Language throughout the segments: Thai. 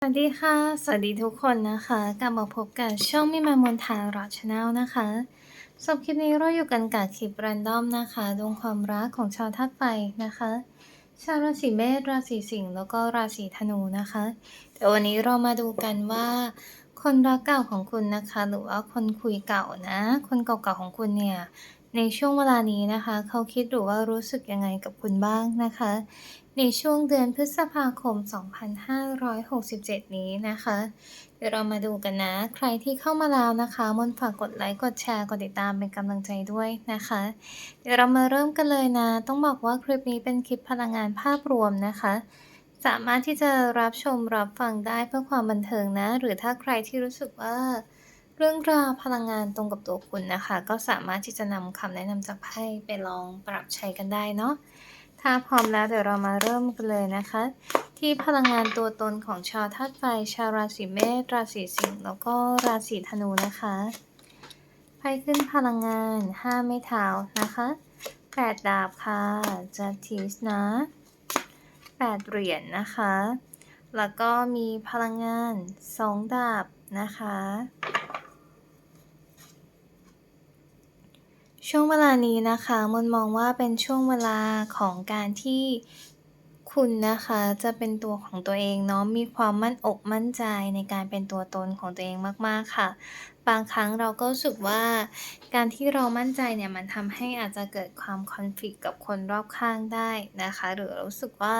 สวัสดีค่ะ สวัสดีทุกคนนะคะ กลับมาพบกับช่องมิมามนทารอชาแนลนะคะสำหรับคลิปนี้เราอยู่กันกับคลิปแรนดอมนะคะดวงความรักของชาวธาตุไฟนะคะ ชาวราศีเมษ ราศีสิงห์ แล้วก็ราศีธนูนะคะเดี๋ยววันนี้เรามาดูกันว่า คนรักเก่าของคุณนะคะ หรือว่าคนคุยเก่านะ คนเก่าๆของคุณเนี่ย ในช่วงเวลานี้นะคะ เขาคิดหรือว่ารู้สึกยังไงกับคุณบ้างนะคะ ในช่วงเดือนพฤษภาคม 2567 นี้นะคะ เดี๋ยวเรามาดูกันนะ ใครที่เข้ามาแล้วนะคะ มนฝากกดไลค์ กดแชร์ กดติดตามเป็นกำลังใจด้วยนะคะ เดี๋ยวเรามาเริ่มกันเลยนะ ต้องบอกว่าคลิปนี้เป็นคลิปพลังงานภาพรวมนะคะสามารถที่จะรับชมรับฟังได้เพื่อความบันเทิงนะ หรือถ้าใครที่รู้สึกว่า เรื่องราวพลังงานตรงกับตัวคุณนะคะ ก็สามารถที่จะนำคำแนะนำจากไพ่ไปลองปรับใช้กันได้เนาะถ้าพร้อมแล้วเดี๋ยวเรามาเริ่มกันเลยนะคะ ที่พลังงานตัวตนของชาวธาตุไฟชาวราศีเมษราศีสิงห์แล้วก็ราศีธนูนะคะไพ่ขึ้นพลังงาน5ไม้เท้านะคะ8ดาบค่ะจัติสนะ8เหรียญนนะคะ แล้วก็มีพลังงาน2ดาบนะคะ ช่วงเวลานี้นะคะมนมองว่าเป็นช่วงเวลาของการที่คุณนะคะจะเป็นตัวของตัวเองเนาะมีความมั่นอกมั่นใจในการเป็นตัวตนของตัวเองมากๆค่ะ บางครั้งเราก็รู้สึกว่า การที่เรามั่นใจเนี่ยมันทำให้อาจจะเกิดความคอน FLICT กับคนรอบข้างได้นะคะ หรือรู้สึกว่า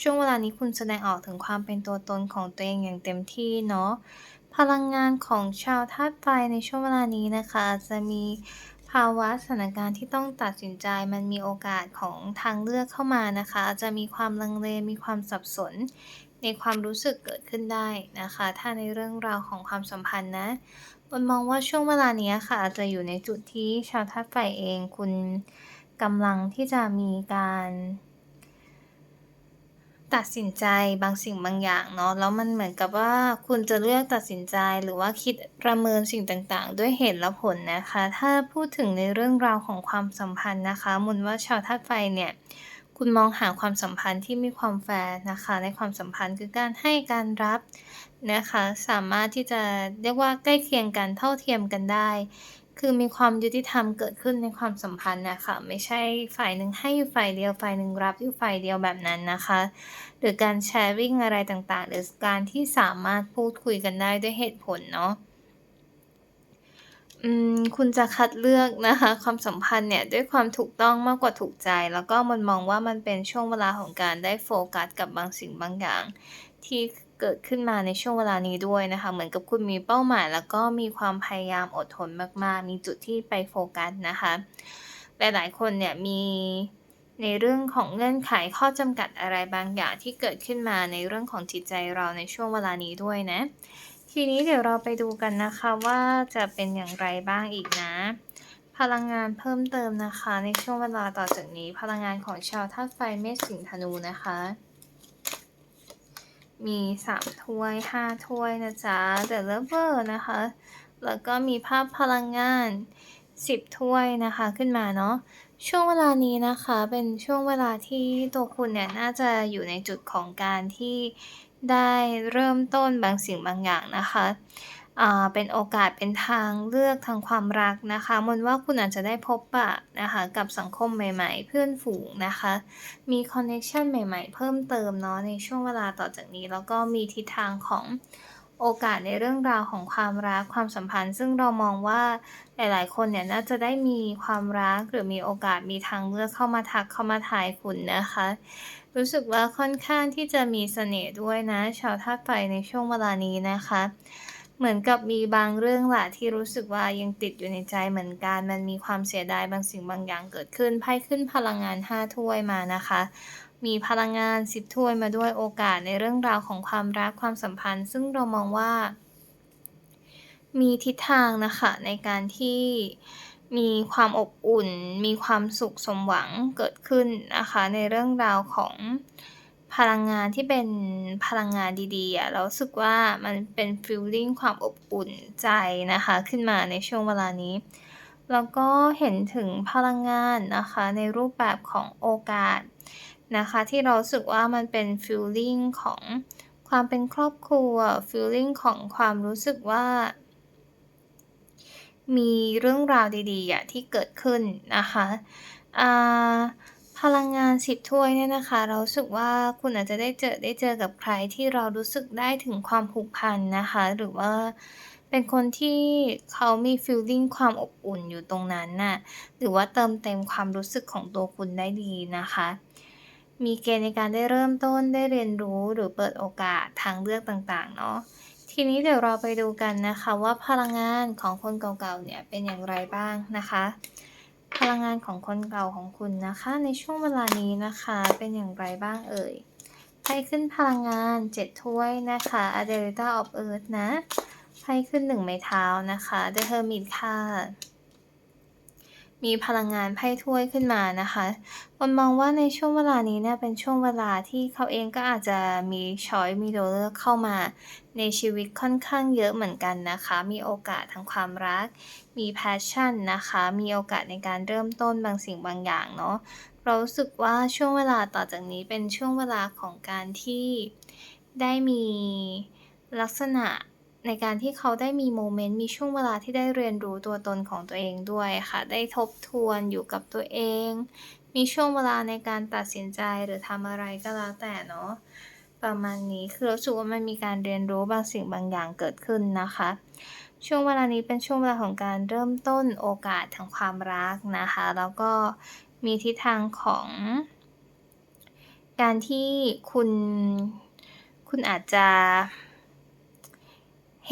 ช่วงเวลานี้คุณแสดงออกถึงความเป็นตัวตนของตัวเองอย่างเต็มที่เนาะพลังงานของชาวธาตุไฟในช่วงเวลานี้นะคะ จะมี ภาวะสถานการณ์ที่ต้องตัดสินใจมันมีโอกาสของทางเลือกเข้ามานะคะ จะมีความลังเลมีความสับสน ในความรู้สึกเกิดขึ้นได้นะคะ ถ้าในเรื่องราวของความสัมพันธ์นะบนมองว่าช่วงเวลานี้ค่ะ อาจจะอยู่ในจุดที่ชาวธาตุไฟเองคุณกำลังที่จะมีการ ตัดสินใจบางสิ่งบางอย่างเนาะแล้วมันเหมือนกับว่าคุณจะเลือกตัดสินใจหรือว่าคิดประเมินสิ่งต่างๆ ด้วยเหตุและผลนะคะ ถ้าพูดถึงในเรื่องราวของความสัมพันธ์นะคะมนว่าชาวธาตุไฟเนี่ย คุณมองหาความสัมพันธ์ที่มีความแฟร์นะคะ ในความสัมพันธ์คือการให้การรับนะคะ สามารถที่จะเรียกว่าใกล้เคียงกันเท่าเทียมกันได้ คือมีความยุติธรรมเกิดขึ้นในความสัมพันธ์นะคะไม่ใช่ฝ่ายหนึ่งให้อยู่ฝ่ายเดียวฝ่ายหนึ่งรับอยู่ฝ่ายเดียวแบบนั้นนะคะ หรือการแชร์ริ่งอะไรต่างๆ หรือการที่สามารถพูดคุยกันได้ด้วยเหตุผลเนาะคุณจะคัดเลือกนะคะ ความสัมพันธ์เนี่ยด้วยความถูกต้องมากกว่าถูกใจ แล้วก็มันมองว่ามันเป็นช่วงเวลาของการได้โฟกัสกับบางสิ่งบางอย่าง ที่ เกิดขึ้นมาในช่วงเวลานี้ด้วยนะคะ เหมือนกับคุณมีเป้าหมาย แล้วก็มีความพยายามอดทนมาก ๆ มีจุดที่ไปโฟกัสนะคะ หลาย ๆ คนเนี่ยมีในเรื่องของเงื่อนไขข้อจำกัดอะไรบางอย่างที่เกิดขึ้นมาในเรื่องของจิตใจเราในช่วงเวลานี้ด้วยนะ ทีนี้เดี๋ยวเราไปดูกันนะคะว่าจะเป็นอย่างไรบ้างอีกนะ พลังงานเพิ่มเติมนะคะ ในช่วงเวลาต่อจากนี้ พลังงานของชาวธาตุไฟเมษสิงธนูนะคะ มีสามถ้วยห้าถ้วยนะจ๊ะ The Lover นะคะ แล้วก็มีภาพพลังงานสิบถ้วยนะคะขึ้นมาเนาะช่วงเวลานี้นะคะเป็นช่วงเวลาที่ตัวคุณเนี่ยน่าจะอยู่ในจุดของการที่ได้เริ่มต้นบางสิ่งบางอย่างนะคะ เป็นโอกาสเป็นทางเลือกทางความรักนะคะมนว่าคุณอาจจะได้พบปะนะคะกับสังคมใหม่ๆ เพื่อนฝูงนะคะ มีคอนเนคชันใหม่ๆ เพิ่มเติมเนาะในช่วงเวลาต่อจากนี้ แล้วก็มีทิศทางของโอกาสในเรื่องราวของความรักความสัมพันธ์ ซึ่งเรามองว่าหลาย ๆ คนเนี่ยน่าจะได้มีความรักหรือมีโอกาสมีทางเลือกเข้ามาทักเข้ามาทายคุณนะคะ รู้สึกว่าค่อนข้างที่จะมีเสน่ห์ด้วยนะ ชาวธาตุไฟในช่วงเวลานี้นะคะ เหมือนกับมีบางเรื่องแหละที่รู้สึกว่ายังติดอยู่ในใจเหมือนกัน มันมีความเสียดายบางสิ่งบางอย่างเกิดขึ้นไพ่ขึ้นพลังงาน 5 ถ้วยมานะคะ มีพลังงาน 10 ถ้วยมาด้วยโอกาสในเรื่องราวของความรักความสัมพันธ์ ซึ่งเรามองว่า มีทิศทางนะคะในการที่มีความอบอุ่น มีความสุขสมหวังเกิดขึ้นนะคะ ในเรื่องราวของ พลังงานที่เป็นพลังงานดีๆอะเราสึกว่ามันเป็นฟีลลิ่งความอบอุ่นใจนะคะ ขึ้นมาในช่วงเวลานี้ แล้วก็เห็นถึงพลังงานนะคะ ในรูปแบบของโอกาสนะคะ ที่เราสึกว่ามันเป็นฟีลลิ่งของความเป็นครอบครัวฟีลลิ่งของความรู้สึกว่ามีเรื่องราวดีๆอะที่เกิดขึ้นนะคะอ่า พลังงาน10ถ้วยเนี่ยนะคะ เราสึกว่าคุณอาจจะได้เจอได้เจอกับใครที่เรารู้สึกได้ถึงความผูกพันนะคะ หรือว่าเป็นคนที่เขามีฟีลลิ่งความอบอุ่นอยู่ตรงนั้นน่ะหรือว่าเติมเต็มความรู้สึกของตัวคุณได้ดีนะคะ มีเกณฑ์ในการได้เริ่มต้นได้เรียนรู้หรือเปิดโอกาสทางเลือกต่างๆเนาะทีนี้เดี๋ยวเราไปดูกันนะคะว่าพลังงานของคนเก่าๆเนี่ยเป็นอย่างไรบ้างนะคะ พลังงานของคนเก่าของคุณนะคะ ในช่วงเวลานี้นะคะ เป็นอย่างไรบ้างเอ่ยไพ่ขึ้นพลังงาน7ถ้วยนะคะ Adelita of Earth นะไพ่ขึ้น1ไม้เท้านะคะ The Hermit ค่ะ มีพลังงานไพ่ถ้วยขึ้นมานะคะคนมองว่าในช่วงเวลานี้เนี่ยเป็นช่วงเวลาที่เขาเองก็อาจจะมีช้อยมีตัวเลือกเข้ามา ในชีวิตค่อนข้างเยอะเหมือนกันนะคะ มีโอกาสทางความรัก มี passion นะคะ มีโอกาสในการเริ่มต้นบางสิ่งบางอย่างเนาะ เรารู้สึกว่าช่วงเวลาต่อจากนี้เป็นช่วงเวลาของการที่ได้มีลักษณะ ในการที่เขาได้มีโมเมนต์มีช่วงเวลาที่ได้เรียนรู้ตัวตนของตัวเองด้วยค่ะ ได้ทบทวนอยู่กับตัวเอง มีช่วงเวลาในการตัดสินใจหรือทำอะไรก็แล้วแต่เนาะประมาณนี้คือรู้สึกว่ามันมีการเรียนรู้บางสิ่งบางอย่างเกิดขึ้นนะคะ ช่วงเวลานี้เป็นช่วงเวลาของการเริ่มต้นโอกาสทางความรักนะคะ แล้วก็มีทิศทางของ การที่คุณคุณอาจจะ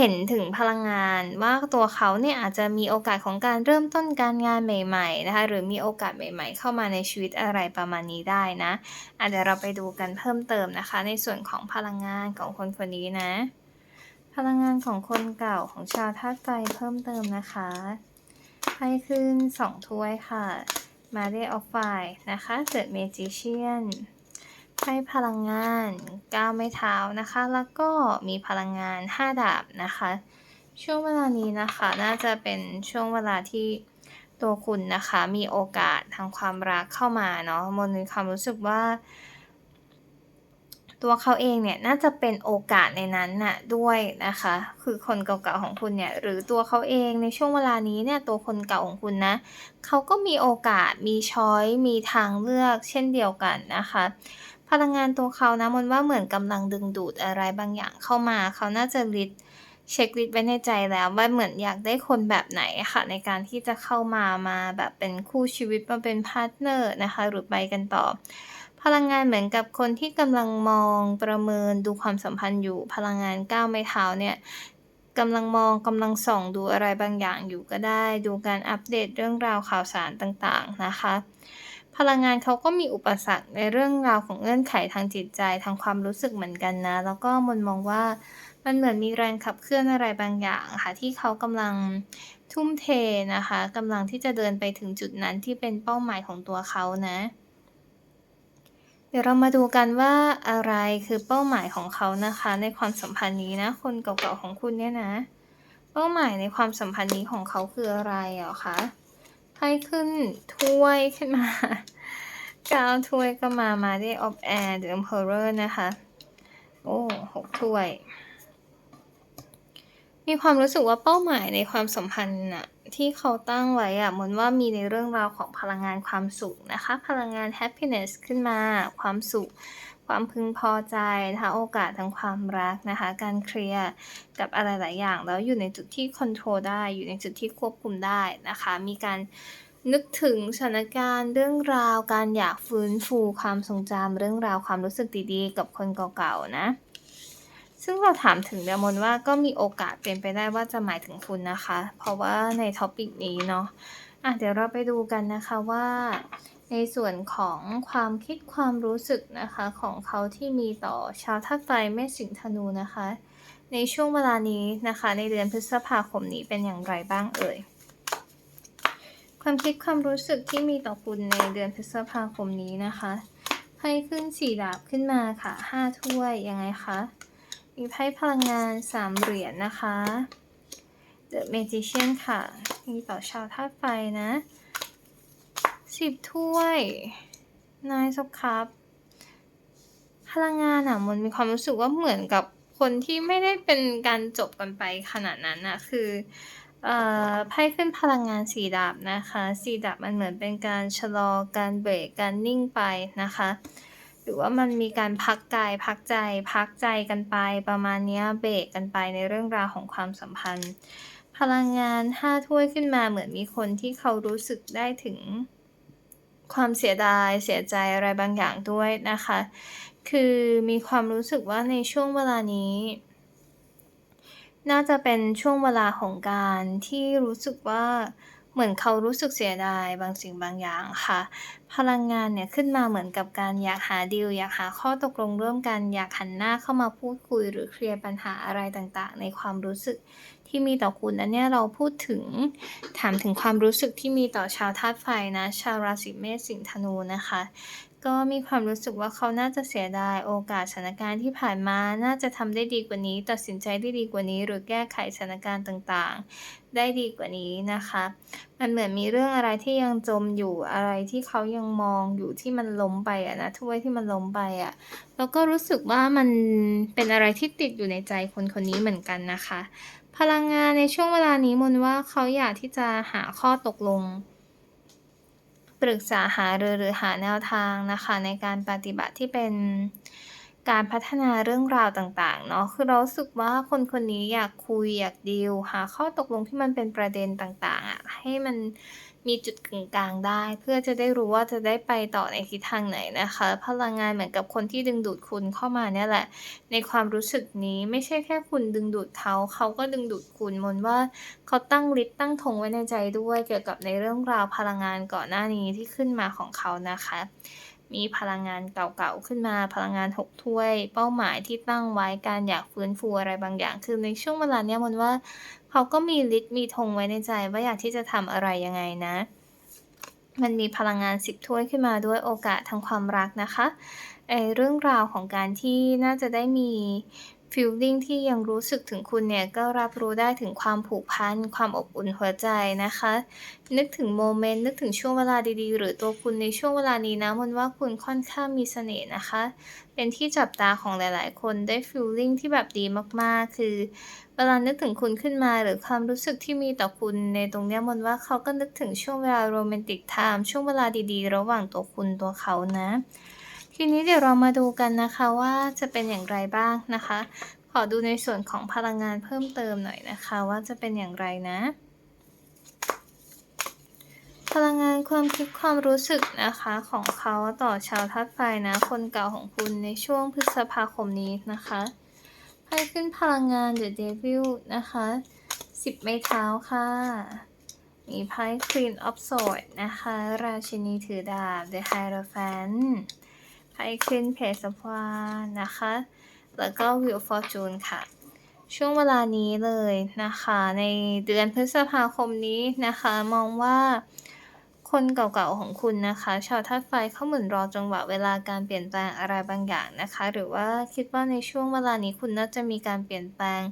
เห็นถึงพลังงานว่าตัวเขาเนี่ยอาจจะมีโอกาสของการเริ่มต้นการงานใหม่ๆนะคะหรือมีโอกาสใหม่ ๆ เข้ามาในชีวิตอะไรประมาณนี้ได้นะอาเดี๋ยวเราไปดูกันเพิ่มเติมนะคะ ในส่วนของพลังงานของคนคนนี้นะ พลังงานของคนเก่าของชาวธาตุไฟเพิ่มเติมนะคะไพ่ขึ้น 2 ถ้วยค่ะ Mother of Fire นะคะ The Magician ไพ่พลังงาน9ไม้เท้านะคะ แล้วก็มีพลังงาน 5 ดาบนะคะ ช่วงเวลานี้นะคะ น่าจะเป็นช่วงเวลาที่ตัวคุณนะคะ มีโอกาสทางความรักเข้ามาเนาะมนมีความรู้สึกว่า ตัวเขาเองเนี่ยน่าจะเป็นโอกาสในนั้นน่ะด้วยนะคะ คือคนเก่าๆของคุณเนี่ย หรือตัวเขาเองในช่วงเวลานี้เนี่ยตัวคนเก่าของคุณนะเขาก็มีโอกาสมีช้อยมีทางเลือกเช่นเดียวกันนะคะ พลังงานตัวเขานะมนว่าเหมือนกำลังดึงดูดอะไรบางอย่างเข้ามา เขาน่าจะลิสต์เช็กลิสต์ไว้ในใจแล้วว่าเหมือนอยากได้คนแบบไหนอะค่ะในการที่จะเข้ามามาแบบเป็นคู่ชีวิตมาเป็นพาร์ตเนอร์นะคะ หรือไปกันต่อ พลังงานเหมือนกับคนที่กำลังมองประเมินดูความสัมพันธ์อยู่ พลังงาน9ไม้เท้าเนี่ยกำลังมองกำลังส่องดูอะไรบางอย่างอยู่ก็ได้ ดูการอัปเดตเรื่องราวข่าวสารต่างๆนะคะ พลังงานเขาก็มีอุปสรรคในเรื่องราวของเงื่อนไขทางจิตใจทางความรู้สึกเหมือนกันนะ แล้วก็มนมองว่ามันเหมือนมีแรงขับเคลื่อนอะไรบางอย่างค่ะที่เขากำลังทุ่มเทนะคะกำลังที่จะเดินไปถึงจุดนั้นที่เป็นเป้าหมายของตัวเขานะ เดี๋ยวเรามาดูกันว่าอะไรคือเป้าหมายของเขานะคะ ในความสัมพันธ์นี้นะ คนเก่าๆของคุณเนี่ยนะ เป้าหมายในความสัมพันธ์นี้ของเขาคืออะไรเหรอคะ ไพ่ขึ้นถ้วยขึ้นมา9ถ้วยก็มา Mother of Air The Emperor นะคะ โอ้6ถ้วย มีความรู้สึกว่าเป้าหมายในความสัมพันธ์น่ะที่เขาตั้งไว้อะเหมือนว่ามีในเรื่องราวของพลังงานความสุขนะคะ พลังงาน happiness ขึ้นมาความสุข ความพึงพอใจนะคะโอกาสทางความรักนะคะ การเคลียร์กับอะไรหลายอย่าง แล้วอยู่ในจุดที่คอนโทรลได้ อยู่ในจุดที่ควบคุมได้นะคะ มีการนึกถึงสถานการณ์เรื่องราวการอยากฟื้นฟูความทรงจำเรื่องราวความรู้สึกดีๆ กับคนเก่าๆนะ ซึ่งเราถามถึงเนี่ยมนว่าก็มีโอกาสเป็นไปได้ว่าจะหมายถึงคุณนะคะ เพราะว่าใน topic นี้เนาะอะเดี๋ยวเราไปดูกันนะคะว่า ในส่วนของความคิดความรู้สึกนะคะของเขาที่มีต่อชาวธาตุไฟเมษสิงห์ธนูนะคะ ในช่วงเวลานี้นะคะ ในเดือนพฤษภาคมนี้เป็นอย่างไรบ้างเอ่ยความคิดความรู้สึกที่มีต่อคุณในเดือนพฤษภาคมนี้นะคะไพ่ขึ้น4ดาบขึ้นมาค่ะ5ถ้วยยังไงคะมีไพ่พลังงาน3เหรียญนะคะ The Magician ค่ะ มีต่อชาวธาตุไฟนะ 10ถ้วย Nine of Cups พลังงานน่ะมันมีความรู้สึกว่าเหมือนกับคนที่ไม่ได้เป็นการจบกันไปขนาดนั้นนะคือไพ่ขึ้นพลังงานสี่ดาบนะคะสี่ดาบมันเหมือนเป็นการชะลอการเบรกการนิ่งไปนะคะ หรือว่ามันมีการพักกายพักใจ พักใจกันไปประมาณนี้เบรกกันไปในเรื่องราวของความสัมพันธ์ พลังงาน5ถ้วยขึ้นมาเหมือนมีคนที่เขารู้สึกได้ถึง ความเสียดายเสียใจอะไรบางอย่างด้วยนะคะ คือมีความรู้สึกว่าในช่วงเวลานี้ น่าจะเป็นช่วงเวลาของการที่รู้สึกว่าเหมือนเขารู้สึกเสียดายบางสิ่งบางอย่างค่ะ พลังงานเนี่ยขึ้นมาเหมือนกับการอยากหาดีลอยากหาข้อตกลงร่วมกันอยากหันหน้าเข้ามาพูดคุยหรือเคลียร์ปัญหาอะไรต่างๆ ในความรู้สึก ที่มีต่อคุณอันเนี้ยเราพูดถึงถามถึงความรู้สึกที่มีต่อชาวธาตุไฟนะ ชาวราศีเมษสิงห์ธนูนะคะ ก็มีความรู้สึกว่าเขาน่าจะเสียดายโอกาสสถานการณ์ที่ผ่านมาน่าจะทำได้ดีกว่านี้ ตัดสินใจได้ดีกว่านี้ หรือแก้ไขสถานการณ์ต่างๆ ได้ดีกว่านี้นะคะ มันเหมือนมีเรื่องอะไรที่ยังจมอยู่อะไรที่เขายังมองอยู่ที่มันล้มไปอะนะถ้วยที่มันล้มไปอะแล้วก็รู้สึกว่ามันเป็นอะไรที่ติดอยู่ในใจคนคนนี้เหมือนกันนะคะ พลังงานในช่วงเวลานี้มนว่าเขาอยากที่จะหาข้อตกลง ปรึกษาหารือหรือหาแนวทางนะคะในการปฏิบัติที่เป็นการพัฒนาเรื่องราวต่างๆเนาะคือเรารู้สึกว่าคนคนนี้อยากคุยอยากดีลหาข้อตกลงที่มันเป็นประเด็นต่างๆอะให้มัน มีจุดกึ่งกลางได้ เพื่อจะได้รู้ว่าจะได้ไปต่อในทิศทางไหนนะคะ พลังงานเหมือนกับคนที่ดึงดูดคุณเข้ามาเนี่ยแหละ ในความรู้สึกนี้ไม่ใช่แค่คุณดึงดูดเขาเขาก็ดึงดูดคุณมนว่าเขาตั้งฤทธิ์ตั้งธงไว้ในใจด้วยเกี่ยวกับในเรื่องราวพลังงานก่อนหน้านี้ที่ขึ้นมาของเขานะคะมีพลังงานเก่าๆ ขึ้นมา พลังงาน6ถ้วย เป้าหมายที่ตั้งไว้การอยากฟื้นฟูอะไรบางอย่าง คือในช่วงเวลาเนี้ยมนว่า เขาก็มีฤทธิ์มีธงไว้ในใจว่าอยากที่จะทำอะไรยังไงนะ มันมีพลังงานสิบถ้วยขึ้นมาด้วยโอกาสทางความรักนะคะเเรื่องราวของการที่น่าจะได้มี ฟีลลิ่งที่ยังรู้สึกถึงคุณเนี่ย ก็รับรู้ได้ถึงความผูกพัน ความอบอุ่นหัวใจนะคะ นึกถึงโมเมนต์ นึกถึงช่วงเวลาดีๆ หรือตัวคุณในช่วงเวลานี้นะมันว่าคุณค่อนข้างมีเสน่ห์นะคะ เป็นที่จับตาของหลายๆ คนได้ฟีลลิ่งที่แบบดีมากๆ คือเวลานึกถึงคุณขึ้นมาหรือความรู้สึกที่มีต่อคุณในตรงเนี้ยมนว่าเขาก็นึกถึงช่วงเวลาโรแมนติกไทม์ช่วงเวลาดีๆ ระหว่างตัวคุณตัวเขานะ ทีนี้เดี๋ยวเรามาดูกันนะคะว่าจะเป็นอย่างไรบ้างนะคะ ขอดูในส่วนของพลังงานเพิ่มเติมหน่อยนะคะ ว่าจะเป็นอย่างไรนะ พลังงานความคิดความรู้สึกนะคะของเขาต่อชาวธาตุไฟนะ คนเก่าของคุณในช่วงพฤษภาคมนี้นะคะไพ่ขึ้นพลังงาน The Devil นะคะ10ไม้เท้าค่ะ มีไพ่ Queen of Swords นะคะ ราชินีถือดาบ The Hierophant ไพ่ขึ้น Page of Wands นะคะ แล้วก็ Wheel of Fortune ค่ะ ช่วงเวลานี้เลยนะคะ ในเดือนพฤษภาคมนี้นะคะ มองว่าคนเก่าๆของคุณนะคะ ชาวธาตุไฟเขาเหมือนรอจังหวะเวลาการเปลี่ยนแปลงอะไรบางอย่างนะคะ หรือว่าคิดว่าในช่วงเวลานี้คุณน่าจะมีการเปลี่ยนแปลง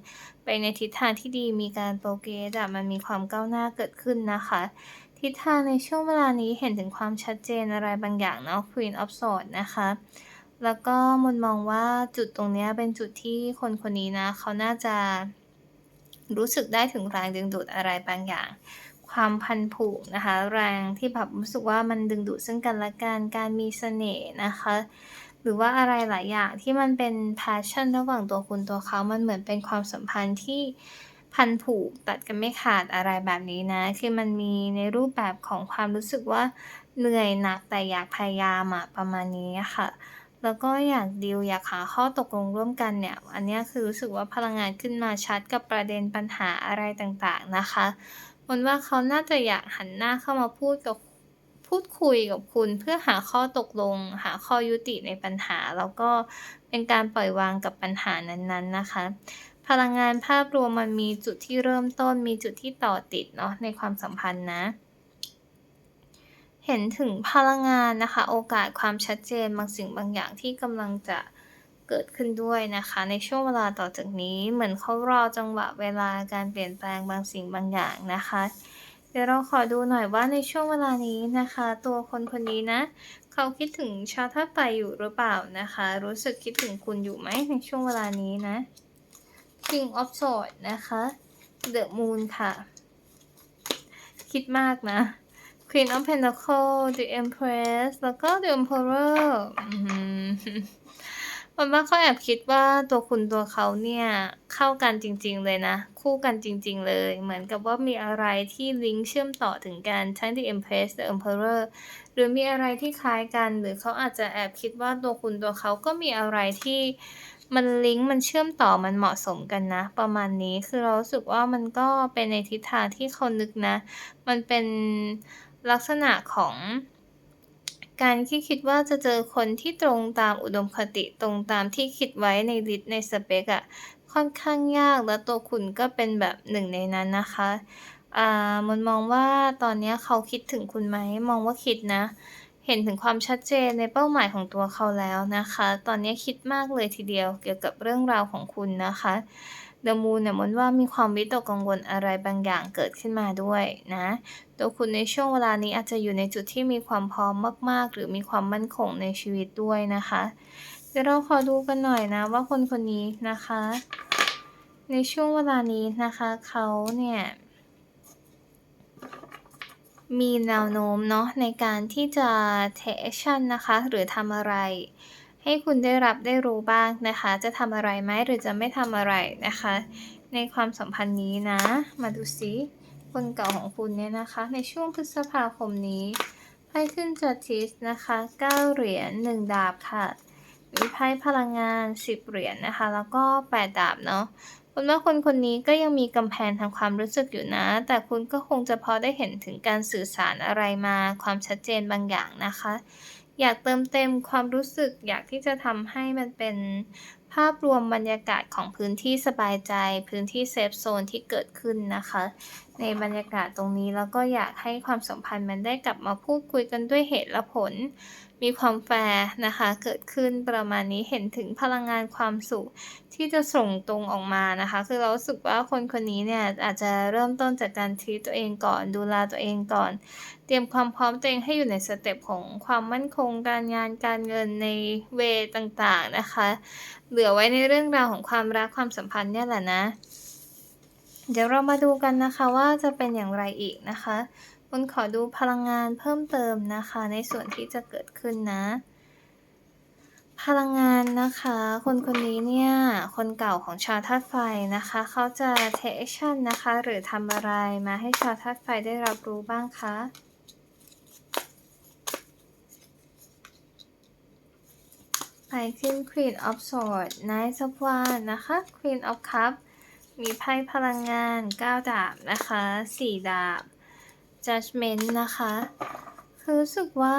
ไปในทิศทางที่ดีมีการโปรเกรสมันมีความก้าวหน้าเกิดขึ้นนะคะ ทิศทางในช่วงเวลานี้เห็นถึงความชัดเจนอะไรบางอย่างเนาะ Queen of Swords นะคะ แล้วก็มนมองว่าจุดตรงนี้เป็นจุดที่คนคนนี้นะ เขาน่าจะรู้สึกได้ถึงแรงดึงดูดอะไรบางอย่าง ความพันผูกนะคะ แรงที่แบบรู้สึกว่ามันดึงดูดซึ่งกันและกันการมีเสน่ห์นะคะ หรือว่าอะไรหลายอย่างที่มันเป็น passion ระหว่างตัวคุณตัวเขา มันเหมือนเป็นความสัมพันธ์ที่ พันผูกตัดกันไม่ขาดอะไรแบบนี้นะ คือมันมีในรูปแบบของความรู้สึกว่าเหนื่อยหนักแต่อยากพยายามอะประมาณนี้ค่ะ แล้วก็อยากดีลอยากหาข้อตกลงร่วมกันเนี่ย อันนี้คือรู้สึกว่าพลังงานขึ้นมาชัดกับประเด็นปัญหาอะไรต่างๆนะคะมันว่าเขาน่าจะอยากหันหน้าเข้ามาพูดกับพูดคุยกับคุณเพื่อหาข้อตกลง หาข้อยุติในปัญหา แล้วก็เป็นการปล่อยวางกับปัญหานั้นๆนะคะ พลังงานภาพรวมมันมีจุดที่เริ่มต้น มีจุดที่ต่อติดเนาะในความสัมพันธ์นะ เห็นถึงพลังงานนะคะ โอกาสความชัดเจนบางสิ่งบางอย่างที่กำลังจะเกิดขึ้นด้วยนะคะ ในช่วงเวลาต่อจากนี้เหมือนเขารอจังหวะเวลาการเปลี่ยนแปลงบางสิ่งบางอย่างนะคะ เดี๋ยวเราขอดูหน่อยว่าในช่วงเวลานี้นะคะ ตัวคนคนนี้นะ เขาคิดถึงชาวธาตุไฟอยู่หรือเปล่านะคะ รู้สึกคิดถึงคุณอยู่ไหมในช่วงเวลานี้นะ King of Swords นะคะ The Moon ค่ะ คิดมากนะ Queen of Pentacles The Empress แล้วก็ The Emperor มันว่าเขาแอบคิดว่าตัวคุณตัวเขาเนี่ย เข้ากันจริง ๆ เลยนะ คู่กันจริง ๆ เลย เหมือนกับว่ามีอะไรที่ลิงก์เชื่อมต่อถึงกันทั้ง The Empress The Emperor หรือมีอะไรที่คล้ายกัน หรือเขาอาจจะแอบคิดว่าตัวคุณตัวเขาก็มีอะไรที่ มันลิงก์มันเชื่อมต่อมันเหมาะสมกันนะ ประมาณนี้คือเรารู้สึกว่ามันก็เป็นในทิศทางที่เขานึกนะ มันเป็นลักษณะของการที่คิดว่าจะเจอคนที่ตรงตามอุดมคติตรงตามที่คิดไว้ในลิสต์ในสเปกอะค่อนข้างยากแล้วตัวคุณก็เป็นแบบหนึ่งในนั้นนะคะอ่ามันมองว่าตอนนี้เขาคิดถึงคุณไหมมองว่าคิดนะ เห็นถึงความชัดเจนในเป้าหมายของตัวเขาแล้วนะคะ ตอนนี้คิดมากเลยทีเดียวเกี่ยวกับเรื่องราวของคุณนะคะเดอะมูนเนี่ยมันว่ามีความวิตกกังวลอะไรบางอย่างเกิดขึ้นมาด้วยนะตัวคุณในช่วงเวลานี้อาจจะอยู่ในจุดที่มีความพร้อมมาก ๆ หรือมีความมั่นคงในชีวิตด้วยนะคะ เดี๋ยวเราขอดูกันหน่อยนะว่าคนคนนี้นะคะ ในช่วงเวลานี้นะคะเขาเนี่ย มีแนวโน้มเนาะในการที่จะ take action นะคะ หรือทำอะไร ให้คุณได้รับได้รู้บ้างนะคะ จะทำอะไรไหมหรือจะไม่ทำอะไรนะคะ ในความสัมพันธ์นี้นะ มาดูซิคนเก่าของคุณเนี่ยนะคะ ในช่วงพฤษภาคมนี้ไพ่ขึ้นจัดทิสนะคะ9เหรียญ1ดาบค่ะมีไพ่พลังงาน 10 เหรียญนะคะ แล้วก็ 8 ดาบเนาะ คุณว่าคนคนนี้ก็ยังมีกำแพงทางความรู้สึกอยู่นะ แต่คุณก็คงจะพอได้เห็นถึงการสื่อสารอะไรมา ความชัดเจนบางอย่างนะคะ อยากเติมเต็มความรู้สึก อยากที่จะทำให้มันเป็นภาพรวมบรรยากาศของพื้นที่สบายใจ พื้นที่เซฟโซนที่เกิดขึ้นนะคะ ในบรรยากาศตรงนี้แล้วก็อยากให้ความสัมพันธ์มันได้กลับมาพูดคุยกันด้วยเหตุและผล มีความแฟร์นะคะ เกิดขึ้นประมาณนี้เห็นถึงพลังงานความสุขที่จะส่งตรงออกมานะคะ คือเราสึกว่าคนคนนี้เนี่ยอาจจะเริ่มต้นจากการทีตัวเองก่อน ดูแลตัวเองก่อน เตรียมความพร้อมตัวเองให้อยู่ในสเต็ปของความมั่นคงการงานการเงินในเวต่างๆนะคะ เหลือไว้ในเรื่องราวของความรักความสัมพันธ์เนี่ยแหละนะ เดี๋ยวเรามาดูกันนะคะว่าจะเป็นอย่างไรอีกนะคะมันขอดูพลังงานเพิ่มเติมนะคะ ในส่วนที่จะเกิดขึ้นนะ พลังงานนะคะ คนคนนี้เนี่ยคนเก่าของชาวธาตุไฟนะคะ เขาจะ take action นะคะ หรือทำอะไรมาให้ชาวธาตุไฟได้รับรู้บ้างคะไปขึ้น Queen of Swords Knight of Wands นะคะ Queen of Cups มีไพ่พลังงาน 9 ดาบนะคะ 4 ดาบ judgment นะคะคือรู้สึกว่า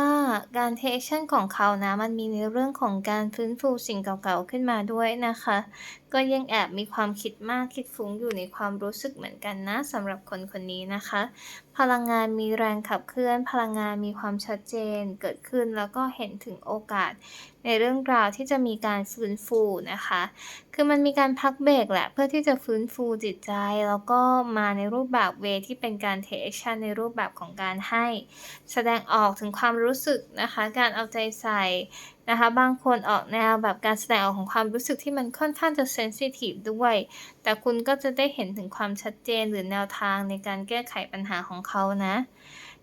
การ take action ของเขานะ มันมีในเรื่องของการฟื้นฟูสิ่งเก่าๆขึ้นมาด้วยนะคะก็ยังแอบมีความคิดมากคิดฟุ้งอยู่ในความรู้สึกเหมือนกันนะสำหรับคนคนนี้นะคะ พลังงานมีแรงขับเคลื่อน พลังงานมีความชัดเจนเกิดขึ้นแล้วก็เห็นถึงโอกาส ในเรื่องราวที่จะมีการฟื้นฟูนะคะ คือมันมีการพักเบรกแหละเพื่อที่จะฟื้นฟูจิตใจ แล้วก็มาในรูปแบบเวที่เป็นการ take action ในรูปแบบของการให้ แสดงออกถึงความรู้สึกนะคะ การเอาใจใส่ นะคะ บางคนออกแนวแบบการแสดงออกของความรู้สึกที่มันค่อนข้างจะเซนซิทีฟด้วย แต่คุณก็จะได้เห็นถึงความชัดเจนหรือแนวทางในการแก้ไขปัญหาของเขานะ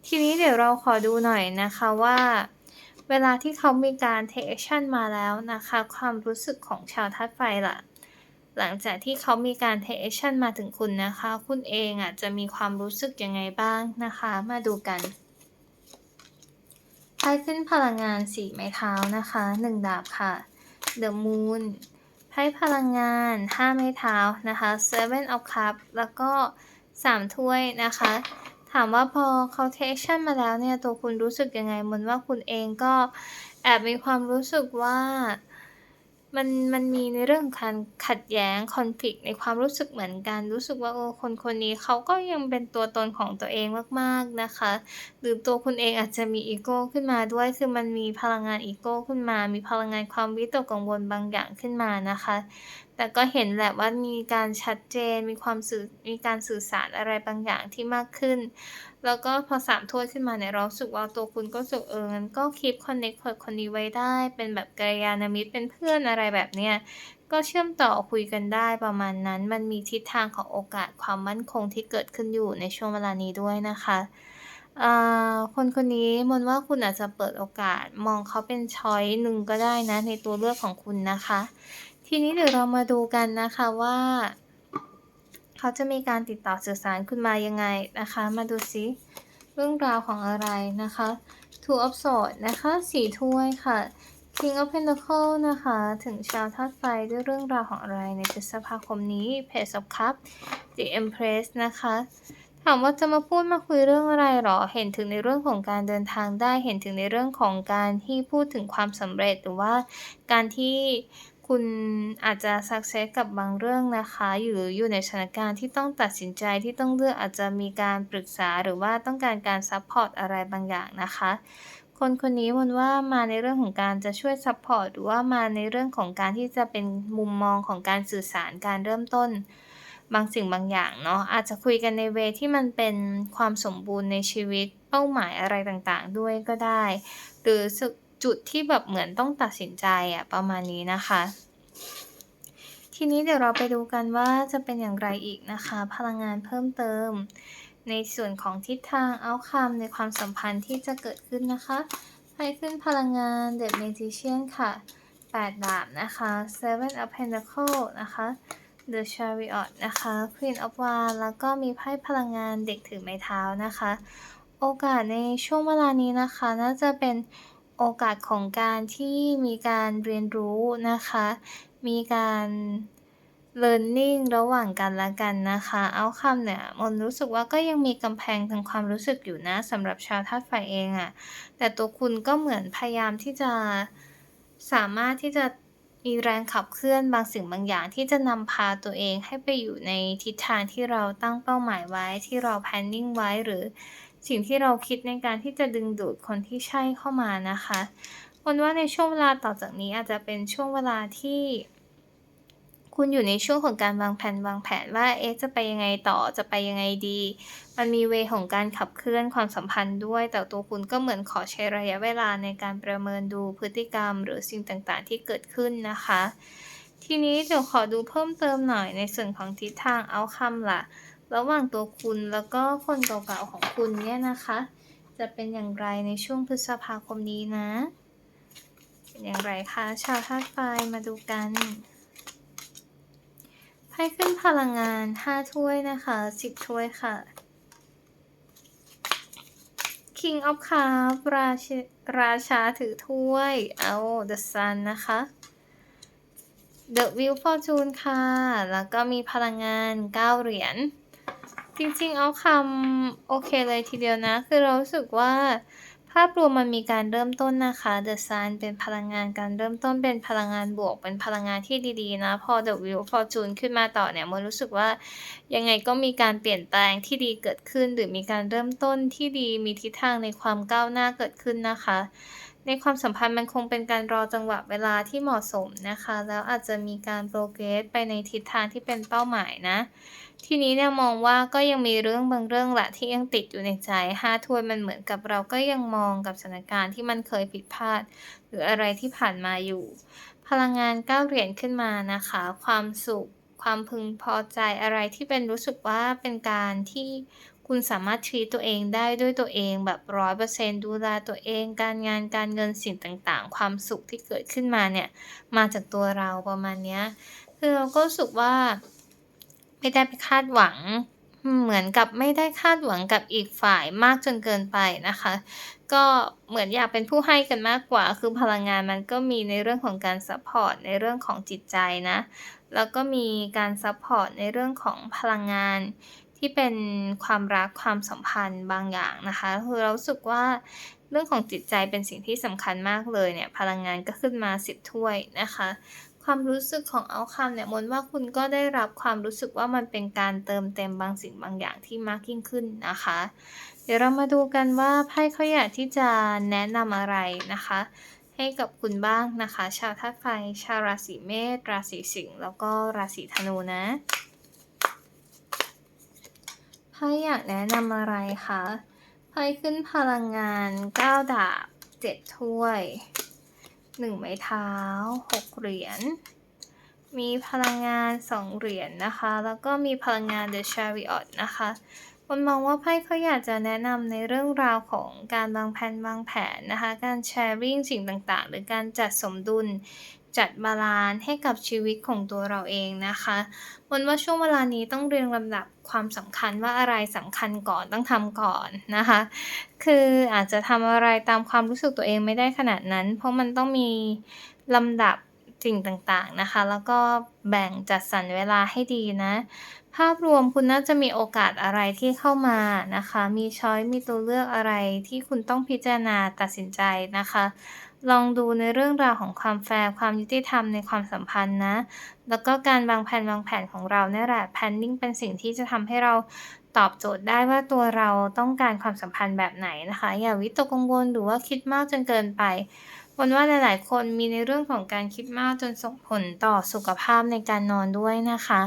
ทีนี้เดี๋ยวเราขอดูหน่อยนะคะว่าเวลาที่เขามีการ take action มาแล้วนะคะ ความรู้สึกของชาวธาตุไฟล่ะ หลังจากที่เขามีการ take action มาถึงคุณนะคะ คุณเองอะจะมีความรู้สึกยังไงบ้างนะคะ มาดูกัน ไพ่ขึ้นพลังงานสีไม้เท้านะคะหนึ่งดาบค่ะ The Moon ไพ่พลังงานห้าไม้เท้านะคะ Seven of Cups แล้วก็สามถ้วยนะคะ ถามว่าพอเขา take action มาแล้วเนี่ย ตัวคุณรู้สึกยังไงมันว่าคุณเองก็แอบมีความรู้สึกว่า มันมันมีในเรื่องการขัดแย้งคอน FLICT ในความรู้สึกเหมือนกัน รู้สึกว่า เออ คนคนนี้เขาก็ยังเป็นตัวตนของตัวเองมาก ๆ นะคะ หรือตัวคุณเองอาจจะมีอีโก้ขึ้นมาด้วย คือมันมีพลังงานอีโก้ขึ้นมา มีพลังงานความวิตกกังวลบางอย่างขึ้นมานะคะ แต่ก็เห็นแหละว่ามีการชัดเจน มีความสื่อ มีการสื่อสารอะไรบางอย่างที่มากขึ้น แล้วก็พอ3ถ้วยขึ้นมาเนี่ยเราสึกว่าตัวคุณก็สึกเอองั้นก็ keep connect กับคนนี้ไว้ได้ เป็นแบบกัลยาณมิตรเป็นเพื่อนอะไรแบบเนี้ยก็เชื่อมต่อคุยกันได้ประมาณนั้น มันมีทิศทางของโอกาสความมั่นคงที่เกิดขึ้นอยู่ในช่วงเวลานี้ด้วยนะคะคนคนนี้มนว่าคุณอาจจะเปิดโอกาสมองเขาเป็นชอยหนึ่งก็ได้นะในตัวเลือกของคุณนะคะ ทีนี้เดี๋ยวเรามาดูกันนะคะว่า เขาจะมีการติดต่อสื่อสารคุณมายังไงนะคะ มาดูซิเรื่องราวของอะไรนะคะ Two of Swords นะคะ4ถ้วยค่ะ King of Pentacles นะคะ ถึงชาวธาตุไฟด้วยเรื่องราวของอะไรในพฤษภาคมนี้ Page of Cups The Empress นะคะ ถามว่าจะมาพูดมาคุยเรื่องอะไรหรอ เห็นถึงในเรื่องของการเดินทางได้ เห็นถึงในเรื่องของการที่พูดถึงความสำเร็จหรือว่าการที่ คุณอาจจะ success กับบางเรื่องนะคะหรืออยู่ในสถานการณ์ที่ต้องตัดสินใจที่ต้องเลือกอาจจะมีการปรึกษาหรือว่าต้องการการซัปพอร์ตอะไรบางอย่างนะคะ คนคนนี้มนว่ามาในเรื่องของการจะช่วยซัปพอร์ตหรือว่ามาในเรื่องของการที่จะเป็นมุมมองของการสื่อสารการเริ่มต้น บางสิ่งบางอย่างเนาะอาจจะคุยกันในเวที่มันเป็นความสมบูรณ์ในชีวิตเป้าหมายอะไรต่างๆ ด้วยก็ได้ หรือสึก จุดที่แบบเหมือนต้องตัดสินใจอะประมาณนี้นะคะ ทีนี้เดี๋ยวเราไปดูกันว่าจะเป็นอย่างไรอีกนะคะ พลังงานเพิ่มเติม ในส่วนของทิศทาง outcome ในความสัมพันธ์ที่จะเกิดขึ้นนะคะไพ่ขึ้นพลังงาน The Magician ค่ะ 8 ดาบนะคะ Seven of Pentacles นะคะ The Chariot นะคะ Queen of Wands แล้วก็มีไพ่พลังงานเด็กถือไม้เท้านะคะ โอกาสในช่วงเวลานี้นะคะ น่าจะเป็น โอกาสของการที่มีการเรียนรู้นะคะ มีการ learning ระหว่างกันและกันนะคะ outcome เนี่ยมนรู้สึกว่าก็ยังมีกำแพงทางความรู้สึกอยู่นะสำหรับชาวธาตุไฟเองอะแต่ตัวคุณก็เหมือนพยายามที่จะสามารถที่จะมีแรงขับเคลื่อนบางสิ่งบางอย่างที่จะนำพาตัวเองให้ไปอยู่ในทิศทางที่เราตั้งเป้าหมายไว้ที่เรา planning ไว้หรือ สิ่งที่เราคิดในการที่จะดึงดูดคนที่ใช่เข้ามานะคะมนว่าในช่วงเวลาต่อจากนี้อาจจะเป็นช่วงเวลาที่ คุณอยู่ในช่วงของการวางแผนวางแผนว่าเอ๊ะจะไปยังไงต่อจะไปยังไงดี มันมีเวของการขับเคลื่อนความสัมพันธ์ด้วย แต่ตัวคุณก็เหมือนขอใช้ระยะเวลาในการประเมินดูพฤติกรรม หรือสิ่งต่างๆ ที่เกิดขึ้นนะคะ ทีนี้เดี๋ยวขอดูเพิ่มเติมหน่อยในส่วนของทิศทาง outcome ล่ะ ระหว่างตัวคุณแล้วก็คนเก่าๆของคุณเนี่ยนะคะ จะเป็นอย่างไรในช่วงพฤษภาคมนี้นะ เป็นอย่างไรคะชาวธาตุไฟมาดูกันไพ่ขึ้นพลังงาน 5 ถ้วยนะคะ 10 ถ้วยค่ะ King of Cups ราชราชาถือถ้วย เอา The Sun นะคะ The Wheel Fortune ค่ะ แล้วก็มีพลังงาน 9 เหรียญ จริงๆ outcome โอเคเลยทีเดียวนะ คือเรารู้สึกว่า ภาพรวมมันมีการเริ่มต้นนะคะ The Sun เป็นพลังงานการเริ่มต้นเป็นพลังงานบวก เป็นพลังงานที่ดีๆนะ พอ The Wheel Fortune ขึ้นมาต่อเนี่ยมันรู้สึกว่ายังไงก็มีการเปลี่ยนแปลงที่ดีเกิดขึ้น หรือมีการเริ่มต้นที่ดีมีทิศทางในความก้าวหน้าเกิดขึ้นนะคะ ในความสัมพันธ์มันคงเป็นการรอจังหวะเวลาที่เหมาะสมนะคะ แล้วอาจจะมีการ progress ไปในทิศทางที่เป็นเป้าหมายนะ ทีนี้เนี่ยมองว่าก็ยังมีเรื่องบางเรื่องแหละที่ยังติดอยู่ในใจ5ถ้วยมันเหมือนกับเราก็ยังมองกับสถานการณ์ที่มันเคยผิดพลาด หรืออะไรที่ผ่านมาอยู่ พลังงาน9เหรียญขึ้นมานะคะ ความสุขความพึงพอใจอะไรที่เป็นรู้สึกว่าเป็นการที่ คุณสามารถ treat ตัวเองได้ด้วยตัวเองแบบ100%ดูแลตัวเอง การงานการเงินสิ่งต่างๆ ความสุขที่เกิดขึ้นมาเนี่ยมาจากตัวเราประมาณเนี้ยคือเราก็รู้สึกว่า ไม่ได้ไปคาดหวังเหมือนกับไม่ได้คาดหวังกับอีกฝ่ายมากจนเกินไปนะคะ ก็เหมือนอยากเป็นผู้ให้กันมากกว่า คือพลังงานมันก็มีในเรื่องของการซัปพอร์ตในเรื่องของจิตใจนะ แล้วก็มีการซัปพอร์ตในเรื่องของพลังงาน ที่เป็นความรักความสัมพันธ์บางอย่างนะคะคือเราสึกว่าเรื่องของจิตใจเป็นสิ่งที่สำคัญมากเลยเนี่ยพลังงานก็ขึ้นมา10ถ้วยนะคะ ความรู้สึกของ outcome เนี่ยมนว่าคุณก็ได้รับความรู้สึกว่ามันเป็นการเติมเต็มบางสิ่งบางอย่างที่มากยิ่งขึ้นนะคะ เดี๋ยวเรามาดูกันว่าไพ่เขาอยากที่จะแนะนำอะไรนะคะ ให้กับคุณบ้างนะคะ ชาวธาตุไฟชาวราศีเมษราศีสิงห์แล้วก็ราศีธนูนะ ไพ่อยากแนะนำอะไรคะไพ่ขึ้นพลังงาน9ดาบ7ถ้วย1ไม้เท้า6เหรียญมีพลังงาน 2 เหรียญนนะคะ แล้วก็มีพลังงาน The Chariot นะคะคนมองว่าไพ่เขาอยากจะแนะนำในเรื่องราวของการวางแผนวางแผนนะคะ การแชร์ริ่งสิ่งต่างๆ หรือการจัดสมดุล จัดบาลานซ์ให้กับชีวิตของตัวเราเองนะคะวันว่าช่วงเวลานี้ต้องเรียงลำดับความสำคัญว่าอะไรสำคัญก่อนต้องทำก่อนนะคะ คืออาจจะทำอะไรตามความรู้สึกตัวเองไม่ได้ขนาดนั้น เพราะมันต้องมีลำดับสิ่งต่างๆนะคะ แล้วก็แบ่งจัดสรรเวลาให้ดีนะ ภาพรวมคุณน่าจะมีโอกาสอะไรที่เข้ามานะคะ มีช้อยมีตัวเลือกอะไรที่คุณต้องพิจารณาตัดสินใจนะคะ ลองดูในเรื่องราวของความแฟร์ความยุติธรรมในความสัมพันธ์นะ แล้วก็การวางแผนวางแผนของเราเนี่ยแหละ planning เป็นสิ่งที่จะทำให้เราตอบโจทย์ได้ว่าตัวเราต้องการความสัมพันธ์แบบไหนนะคะ อย่าวิตกกังวลหรือว่าคิดมากจนเกินไปวันว่าหลายๆ คนมีในเรื่องของการคิดมากจนส่งผลต่อสุขภาพในการนอนด้วยนะคะ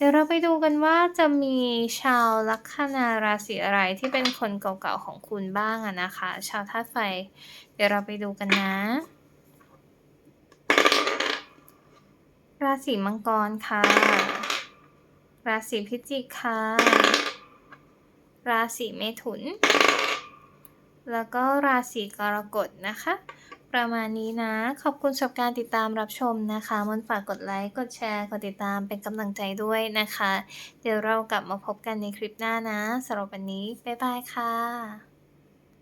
เดี๋ยวเราไปดูกันว่าจะมีชาวลัคนาราศีอะไรที่เป็นคนเก่าๆของคุณบ้างอะนะคะ ชาวธาตุไฟ เดี๋ยวเราไปดูกันนะ ราศีมังกรค่ะ ราศีพิจิกค่ะ ราศีเมถุน แล้วก็ราศีกรกฎนะคะ ประมาณนี้นะ ขอบคุณสำหรับการติดตามรับชมนะคะ มันฝากกดไลค์ กดแชร์ กดติดตามเป็นกำลังใจด้วยนะคะ เดี๋ยวเรากลับมาพบกันในคลิปหน้านะสำหรับวันนี้ บ๊ายบายค่ะ